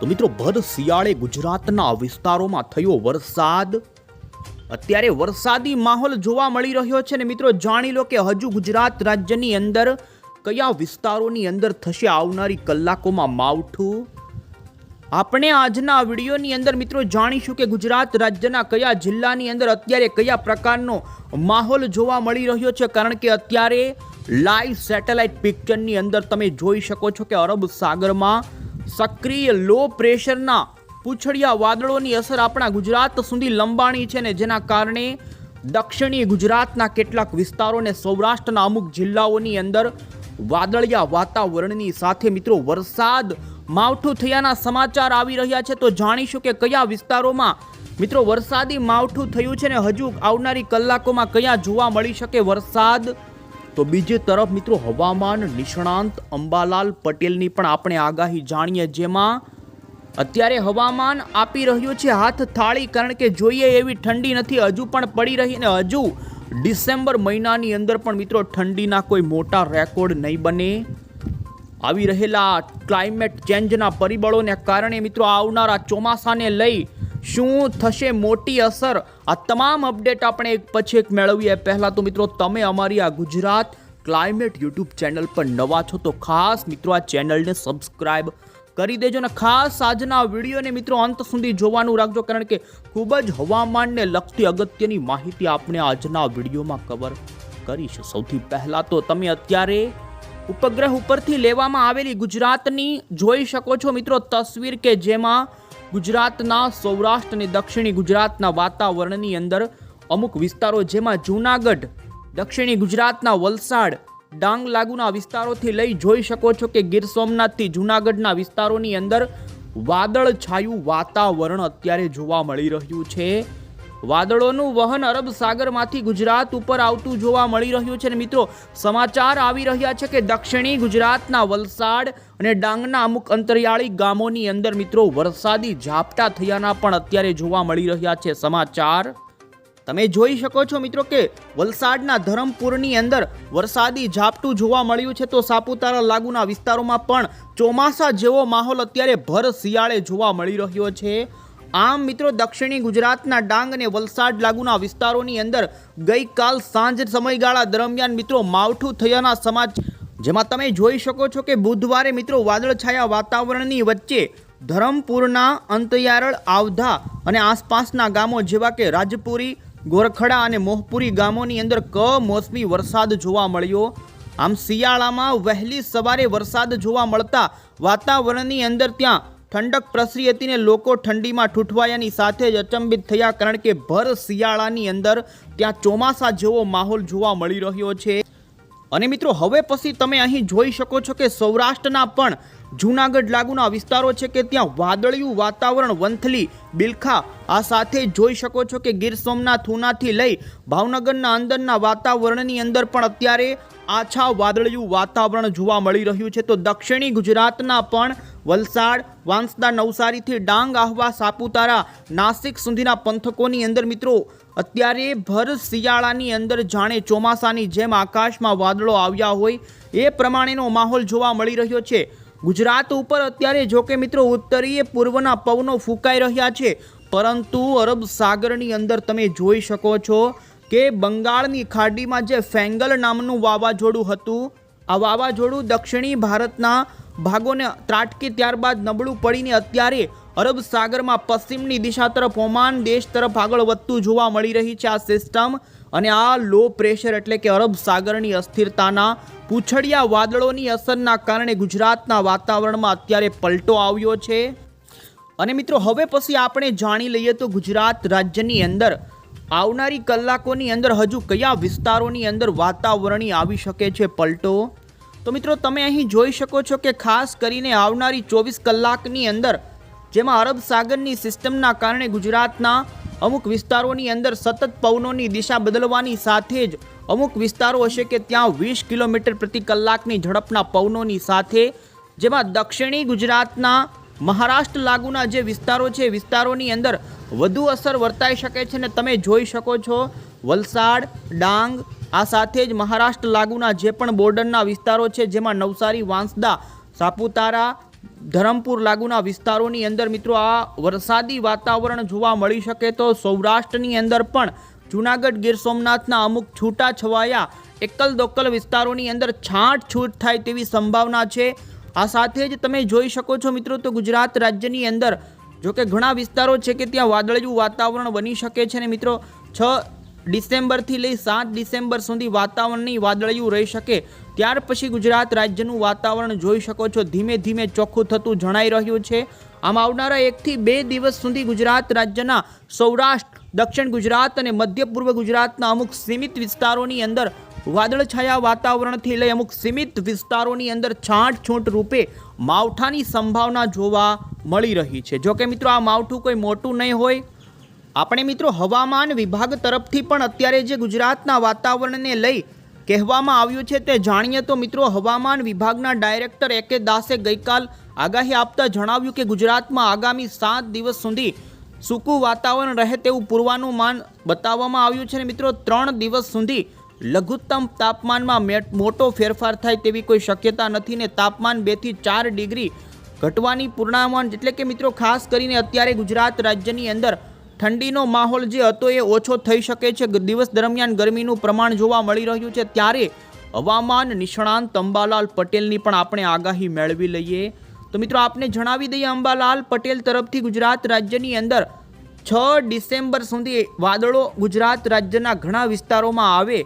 તો મિત્રો ભર શિયાળે ગુજરાતના વિસ્તારોમાં થયો વરસાદ. અત્યારે વરસાદી માહોલ જોવા મળી રહ્યો છે ને મિત્રો, જાણી લો કે હજુ ગુજરાત રાજ્યની અંદર કયા વિસ્તારોની અંદર થશે આવનારી કલાકોમાં માવઠું? આપણે આજના વિડીયોની અંદર મિત્રો જાણીશું કે ગુજરાત રાજ્યના કયા જિલ્લાની અંદર અત્યારે કયા પ્રકારનો માહોલ જોવા મળી રહ્યો છે. કારણ કે અત્યારે લાઈવ સેટેલાઇટ પિક્ચરની અંદર તમે જોઈ શકો છો કે અરબ સાગરમાં સક્રિય લો પ્રેશરના પૂછડિયા વાદળોની અસર આપણા ગુજરાત સુધી લંબાણી છે ને જેના કારણે દક્ષિણી ગુજરાતના કેટલાક વિસ્તારો અને સૌરાષ્ટ્રના અમુક જિલ્લાઓની અંદર વાદળિયા વાતાવરણની સાથે મિત્રો વરસાદ માવઠું થયાના સમાચાર આવી રહ્યા છે. તો જાણીશું કે કયા વિસ્તારોમાં મિત્રો વરસાદી માવઠું થયું છે ને હજુ આવનારી કલાકોમાં કયા જોવા મળી શકે વરસાદ? તો બીજી તરફ મિત્રો હવામાન નિષ્ણાંત અંબાલાલ પટેલની પણ આપણે આગાહી જાણીએ, જેમાં અત્યારે હવામાન આપી રહ્યું છે, હાથ થાળી, કારણ કે જોઈએ એવી ઠંડી નથી, હજુ પણ પડી રહી અને હજુ ડિસેમ્બર મહિનાની અંદર પણ મિત્રો ઠંડીના કોઈ મોટા રેકોર્ડ નહીં બને. આવી રહેલા ક્લાઇમેટ ચેન્જના પરિબળોને કારણે મિત્રો આવનારા ચોમાસાને લઈ શું થશે મોટી અસર? આ તમામ અપડેટ આપણે એક પછી એક મેળવીએ. પહેલાં તો મિત્રો, તમે અમારી આ ગુજરાત ક્લાઇમેટ યુટ્યુબ ચેનલ પર નવા છો તો ખાસ મિત્રો આ ચેનલને સબસ્ક્રાઈબ કરી દેજો ને ખાસ આજના વિડીયોને મિત્રો અંત સુધી જોવાનું રાખજો કારણ કે ખૂબ જ હવામાનને લગતી અગત્યની માહિતી આપણે આજના વિડીયોમાં કવર કરીશું. સૌથી પહેલાં તો તમે અત્યારે ઉપગ્રહ ઉપરથી લેવામાં આવેલી ગુજરાતની જોઈ શકો છો મિત્રો તસવીર કે જેમાં ગુજરાતના સૌરાષ્ટ્ર અને દક્ષિણી ગુજરાતના વાતાવરણની અંદર અમુક વિસ્તારો જેમાં જૂનાગઢ, દક્ષિણી ગુજરાતના વલસાડ, ડાંગ લાગુના વિસ્તારોથી લઈ જોઈ શકો છો કે ગીર સોમનાથથી જૂનાગઢના વિસ્તારોની અંદર વાદળ છાયું વાતાવરણ અત્યારે જોવા મળી રહ્યું છે. વાદળોનું વહન અરબ સાગરમાંથી ગુજરાત ઉપર આવતું જોવા મળી રહ્યું છે. અને મિત્રો, સમાચાર આવી રહ્યા છે કે દક્ષિણી ગુજરાતના વલસાડ અને ડાંગના અમુક અંતરિયાળી ગામોની અંદર મિત્રો, વરસાદી ઝાપટા થયાના પણ અત્યારે જોવા મળી રહ્યા છે સમાચાર. તમે જોઈ શકો છો મિત્રો કે વલસાડના ધરમપુરની અંદર વરસાદી ઝાપટું જોવા મળ્યું છે. તો સાપુતારા લાગુના વિસ્તારોમાં પણ ચોમાસા જેવો માહોલ અત્યારે ભર શિયાળે જોવા મળી રહ્યો છે. આમ મિત્રો દક્ષિણી ગુજરાતના ડાંગ અને વલસાડ લાગુના વિસ્તારોની અંદર ગઈકાલ સાંજ સમયગાળા દરમિયાન મિત્રો માવઠું થયાના સમાજ જેમાં તમે જોઈ શકો છો કે બુધવારે મિત્રો વાદળછાયા વાતાવરણની વચ્ચે ધરમપુરના અંતયારળ આવધા અને આસપાસના ગામો જેવા કે રાજપુરી, ગોરખડા અને મોહપુરી ગામોની અંદર કમોસમી વરસાદ જોવા મળ્યો. આમ શિયાળામાં વહેલી સવારે વરસાદ જોવા મળતા વાતાવરણની અંદર ત્યાં ઠંડક પ્રસરી હતી ને લોકો ઠંડીમાં ઠૂઠવાયાની સાથે જ અચંબિત થયા કારણ કે ભર શિયાળાની અંદર ત્યાં ચોમાસા જેવો માહોલ જોવા મળી રહ્યો છે. અને મિત્રો, હવે પછી તમે અહીં જોઈ શકો છો કે સૌરાષ્ટ્રના પણ જૂનાગઢ લાગુના વિસ્તારો છે કે ત્યાં વાદળિયું વાતાવરણ વંથલી બિલખા આ સાથે જોઈ શકો છો કે ગીર સોમનાથ ઉનાથી લઈ ભાવનગરના અંદરના વાતાવરણની અંદર પણ અત્યારે આછા વાદળિયું વાતાવરણ જોવા મળી રહ્યું છે. તો દક્ષિણી ગુજરાતના પણ વલસાડ, વાંસદા, નવસારીથી ડાંગ, આહવા, સાપુતારા, નાસિક સુધીના પંથકોની અંદર મિત્રો, અત્યારે ભર શિયાળાની અંદર જાણે ચોમાસાની જેમ આકાશમાં વાદળો આવ્યા હોય, એ પ્રમાણેનો માહોલ જોવા મળી રહ્યો છે. ગુજરાત ઉપર અત્યારે જોકે મિત્રો ઉત્તરીય પૂર્વના પવનો ફૂંકાઈ રહ્યા છે, પરંતુ અરબ સાગરની અંદર તમે જોઈ શકો છો કે બંગાળની ખાડીમાં જે ફેંગલ નામનું વાવાઝોડું હતું, આ વાવાઝોડું દક્ષિણી ભારતના ભાગોને ત્રાટકી ત્યારબાદ નબળું પડીને અત્યારે અરબ સાગરમાં પશ્ચિમની દિશા તરફ, ઓમાન દેશ તરફ આગળ વધતું જોવા મળી રહી છે આ સિસ્ટમ. અને આ લો પ્રેશર એટલે કે અરબ સાગરની અસ્થિરતાના પૂછડિયા વાદળોની અસરના કારણે ગુજરાતના વાતાવરણમાં અત્યારે પલટો આવ્યો છે. અને મિત્રો, હવે પછી આપણે જાણી લઈએ તો ગુજરાત રાજ્યની અંદર આવનારી કલાકોની અંદર હજુ કયા વિસ્તારોની અંદર વાતાવરણી આવી શકે છે પલટો? તો મિત્રો, તમે અહીં જોઈ શકો છો કે ખાસ કરીને આવનારી ચોવીસ કલાકની અંદર, જેમાં અરબ સાગરની સિસ્ટમના કારણે ગુજરાતના અમુક વિસ્તારોની અંદર સતત પવનોની દિશા બદલવાની સાથે જ અમુક વિસ્તારો હશે કે ત્યાં વીસ કિલોમીટર પ્રતિ કલાકની ઝડપના પવનોની સાથે, જેમાં દક્ષિણી ગુજરાતના મહારાષ્ટ્ર લાગુના જે વિસ્તારો છે વિસ્તારોની અંદર વધુ અસર વર્તાઈ શકે છે ને તમે જોઈ શકો છો વલસાડ, ડાંગ આ સાથે જ મહારાષ્ટ્ર લાગુના જે પણ બોર્ડરના વિસ્તારો છે, જેમાં નવસારી, વાંસદા, સાપુતારા, ધરમપુર લાગુના વિસ્તારોની અંદર મિત્રો આ વરસાદી વાતાવરણ જોવા મળી શકે તો સૌરાષ્ટ્રની અંદર પણ જૂનાગઢ ગીર સોમનાથના અમુક છૂટા છવાયા એકલ દોકલ વિસ્તારોની અંદર છાંટછૂટ થાય તેવી સંભાવના છે. આ સાથે જ તમે જોઈ શકો છો મિત્રો તો ગુજરાત રાજ્યની અંદર જોકે ઘણા વિસ્તારો છે કે ત્યાં વાદળિયું વાતાવરણ બની શકે છે ને મિત્રો. છ ડિસેમ્બરથી લઈ સાત ડિસેમ્બર સુધી વાતાવરણની વાદળિયું રહી શકે. ત્યાર પછી ગુજરાત રાજ્યનું વાતાવરણ જોઈ શકો છો. ધીમે ધીમે ચોખ્ખું થતું જણાઈ રહ્યું છે. આમ આવનારા એકથી બે દિવસ સુધી ગુજરાત રાજ્યના સૌરાષ્ટ્ર, દક્ષિણ ગુજરાત અને મધ્ય પૂર્વ ગુજરાતના અમુક સીમિત વિસ્તારોની અંદર વાદળછાયા વાતાવરણથી લઈ અમુક સીમિત વિસ્તારોની અંદર છાંટછૂટ રૂપે માવઠાની સંભાવના જોવા મળી રહી છે. જોકે મિત્રો, આ માવઠું કોઈ મોટું નહીં હોય. આપણે મિત્રો હવામાન વિભાગ તરફથી પણ અત્યારે જે ગુજરાતના વાતાવરણને લઈ કહેવામાં આવ્યું છે તે જાણીએ તો મિત્રો હવામાન વિભાગના ડાયરેક્ટર એ કે દાસે ગઈકાલ આગાહી આપતા જણાવ્યું કે ગુજરાતમાં આગામી સાત દિવસ સુધી સૂકું વાતાવરણ રહે તેવું પૂર્વાનુમાન બતાવવામાં આવ્યું છે ને મિત્રો ત્રણ દિવસ સુધી લઘુત્તમ તાપમાનમાં મોટો ફેરફાર થાય તેવી કોઈ શક્યતા નથી ને તાપમાન બેથી ચાર ડિગ્રી ઘટવાની પૂર્ણામાન એટલે કે મિત્રો ખાસ કરીને અત્યારે ગુજરાત રાજ્યની અંદર ઠંડીનો માહોલ જે હતો એ ઓછો થઈ શકે છે. દિવસ દરમિયાન ગરમીનું પ્રમાણ જોવા મળી રહ્યું છે. ત્યારે હવામાન નિષ્ણાંત અંબાલાલ પટેલની પણ આપણે આગાહી મેળવી લઈએ. તો મિત્રો, આપને જણાવી દઈએ, અંબાલાલ પટેલ તરફથી ગુજરાત રાજ્યની અંદર છ ડિસેમ્બર સુધી વાદળો ગુજરાત રાજ્યના ઘણા વિસ્તારોમાં આવે.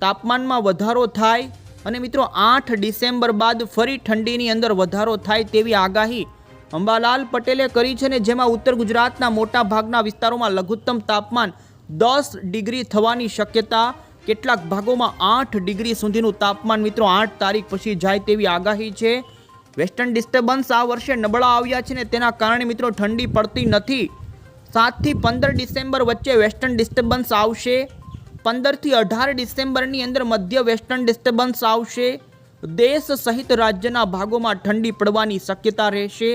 તાપમાનમાં વધારો થાય અને મિત્રો, આઠ ડિસેમ્બર બાદ ફરી ઠંડીની અંદર વધારો થાય તેવી આગાહી અંબાલાલ પટેલે કરી છે ને જેમાં ઉત્તર ગુજરાતના મોટા ભાગના વિસ્તારોમાં લઘુત્તમ તાપમાન દસ ડિગ્રી થવાની શક્યતા, કેટલાક ભાગોમાં આઠ ડિગ્રી સુધીનું તાપમાન મિત્રો, આઠ તારીખ પછી જાય તેવી આગાહી છે. વેસ્ટર્ન ડિસ્ટર્બન્સ આ વર્ષે નબળા આવ્યા છે ને તેના કારણે મિત્રો ઠંડી પડતી નથી. સાતથી પંદર ડિસેમ્બર વચ્ચે વેસ્ટર્ન ડિસ્ટર્બન્સ આવશે. પંદરથી અઢાર ડિસેમ્બરની અંદર મધ્ય વેસ્ટર્ન ડિસ્ટર્બન્સ આવશે. દેશ સહિત રાજ્યના ભાગોમાં ઠંડી પડવાની શક્યતા રહેશે.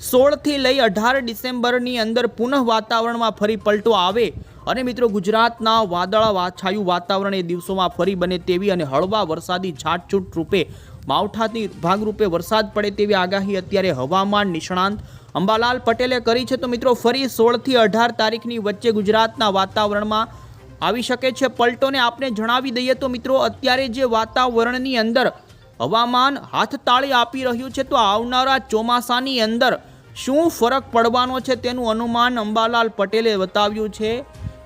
સોળથી લઈ અઢાર ડિસેમ્બરની અંદર પુનઃ વાતાવરણમાં ફરી પલટો આવે અને મિત્રો ગુજરાતના વાદળા વાછાયું વાતાવરણ એ દિવસોમાં ફરી બને તેવી અને હળવા વરસાદી છાટછૂટ રૂપે માવઠાથી ભાગરૂપે વરસાદ પડે તેવી આગાહી અત્યારે હવામાન નિષ્ણાંત અંબાલાલ પટેલે કરી છે. તો મિત્રો ફરી સોળથી અઢાર તારીખની વચ્ચે ગુજરાતના વાતાવરણમાં આવી શકે છે પલટોને આપણે જણાવી દઈએ તો મિત્રો અત્યારે જે વાતાવરણની અંદર હવામાન હાથતાળી આપી રહ્યું છે તો આવનારા ચોમાસાની અંદર શું ફરક પડવાનો છે તેનું અનુમાન અંબાલાલ પટેલે બતાવ્યું છે.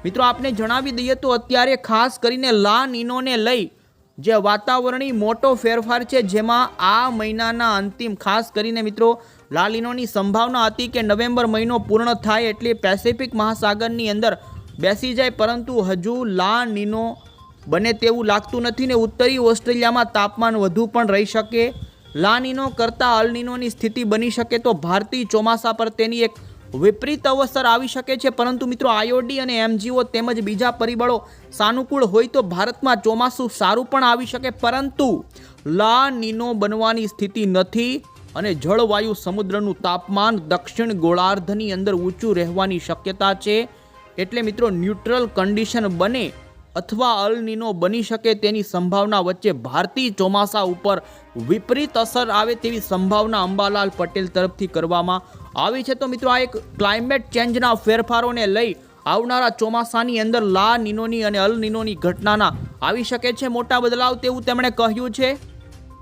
મિત્રો, આપને જણાવી દઈએ તો અત્યારે ખાસ કરીને લા નીનોને લઈ જે વાતાવરણી મોટો ફેરફાર છે, જેમાં આ મહિનાના અંતિમ, ખાસ કરીને મિત્રો લાલીનોની સંભાવના હતી કે નવેમ્બર મહિનો પૂર્ણ થાય એટલે પેસિફિક મહાસાગરની અંદર બેસી જાય, પરંતુ હજુ લા નીનો બને તેવું લાગતું નથી ને ઉત્તરી ઓસ્ટ્રેલિયામાં તાપમાન વધુ પણ રહી શકે. લા નીનો કરતાં અલનીનોની સ્થિતિ બની શકે તો ભારતીય ચોમાસા પર તેની એક વિપરીત અવસર આવી શકે છે. પરંતુ મિત્રો આઈઓડી અને એમજીઓ તેમજ બીજા પરિબળો સાનુકૂળ હોય તો ભારતમાં ચોમાસું સારું પણ આવી શકે. પરંતુ લા નીનો બનવાની સ્થિતિ નથી અને જળવાયુ સમુદ્રનું તાપમાન દક્ષિણ ગોળાર્ધની અંદર ઊંચું રહેવાની શક્યતા છે. એટલે મિત્રો, ન્યુટ્રલ કન્ડિશન બને અથવા અલનીનો બની શકે તેની સંભાવના વચ્ચે ભારતીય ચોમાસા ઉપર વિપરીત અસર આવે તેવી સંભાવના અંબાલાલ પટેલ તરફથી કરવામાં આવી છે. તો મિત્રો, આ એક ક્લાઇમેટ ચેન્જના ફેરફારોને લઈ આવનારા ચોમાસાની અંદર લા નીનોની અને અલ નીનોની ઘટનાના આવી શકે છે મોટા બદલાવ તેવું તેમણે કહ્યું છે.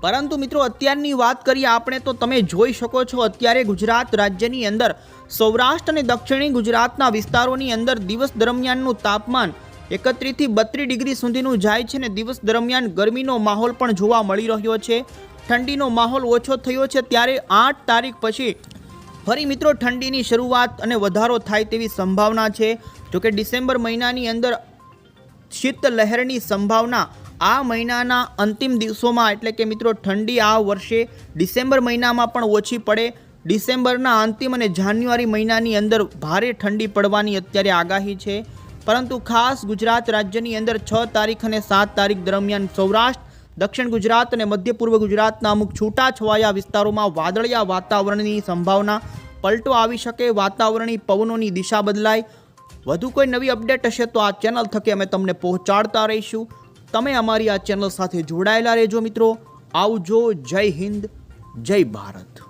પરંતુ મિત્રો, અત્યારની વાત કરીએ આપણે તો તમે જોઈ શકો છો, અત્યારે ગુજરાત રાજ્યની અંદર સૌરાષ્ટ્ર અને દક્ષિણી ગુજરાતના વિસ્તારોની અંદર દિવસ દરમિયાનનું તાપમાન એકત્રીસથી બત્રીસ ડિગ્રી સુધીનું જાય છે ને દિવસ દરમિયાન ગરમીનો માહોલ પણ જોવા મળી રહ્યો છે. ઠંડીનો માહોલ ઓછો થયો છે ત્યારે આઠ તારીખ પછી ફરી મિત્રો ઠંડીની શરૂઆત અને વધારો થાય તેવી સંભાવના છે. જોકે ડિસેમ્બર મહિનાની અંદર શીત લહેરની સંભાવના આ મહિનાના અંતિમ દિવસોમાં એટલે કે મિત્રો ઠંડી આ વર્ષે ડિસેમ્બર મહિનામાં પણ ઓછી પડે. ડિસેમ્બરના અંતિમ અને જાન્યુઆરી મહિનાની અંદર ભારે ઠંડી પડવાની અત્યારે આગાહી છે. પરંતુ ખાસ ગુજરાત રાજ્યની અંદર છ તારીખ અને સાત તારીખ દરમિયાન સૌરાષ્ટ્ર, દક્ષિણ ગુજરાત અને મધ્ય પૂર્વ ગુજરાતના અમુક છૂટાછવાયા વિસ્તારોમાં વાદળિયા વાતાવરણની સંભાવના પલટો આવી શકે વાતાવરણી પવનોની દિશા બદલાય. વધુ કોઈ નવી અપડેટ હશે તો આ ચેનલ થકી અમે તમને પહોંચાડતા રહીશું. તમે અમારી આ ચેનલ સાથે જોડાયેલા રહેજો મિત્રો. આવજો જય હિન્દ, જય ભારત.